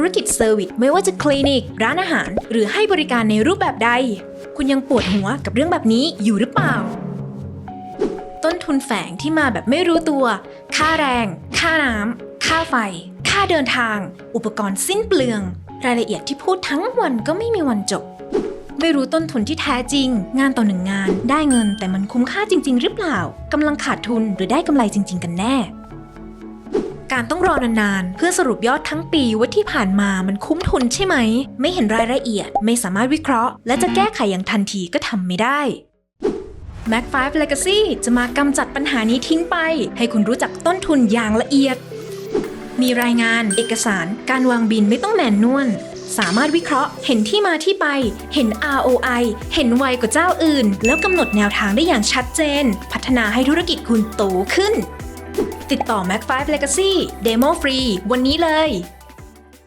ธุรกิจเซอร์วิสไม่ว่าจะคลินิก ร้านอาหาร หรือให้บริการในรูปแบบใด คุณยังปวดหัวกับเรื่องแบบนี้อยู่หรือเปล่า ต้นทุนแฝงที่มาแบบไม่รู้ตัว ค่าแรง ค่าน้ำค่าไฟ ค่าเดินทาง อุปกรณ์สิ้นเปลือง รายละเอียดที่พูดทั้งวันก็ไม่มีวันจบ ไม่รู้ต้นทุนที่แท้จริง งานต่อหนึ่งงาน ได้เงินแต่มันคุ้มค่าจริง ๆ หรือเปล่ากำลังขาดทุนหรือได้กำไรจริง ๆ กันแน่ การต้องรอนานๆ เพื่อสรุปยอดทั้งปีว่าที่ผ่านมามันคุ้มทุนใช่ไหม ไม่เห็นรายละเอียด ไม่สามารถวิเคราะห์ และจะแก้ไขอย่างทันทีก็ทำไม่ได้ Mac 5 Legacy จะมากำจัดปัญหานี้ทิ้งไป ให้คุณรู้จักต้นทุนอย่างละเอียด มีรายงานเอกสาร การวางบินไม่ต้องแมนนวลสามารถวิเคราะห์ เห็นที่มาที่ไป เห็น ROI เห็นไวกว่าเจ้าอื่น แล้วกำหนดแนวทางได้อย่างชัดเจน พัฒนาให้ธุรกิจคุณโตขึ้น ติดต่อ Mac 5 Legacy Demo ฟรีวันนี้เลย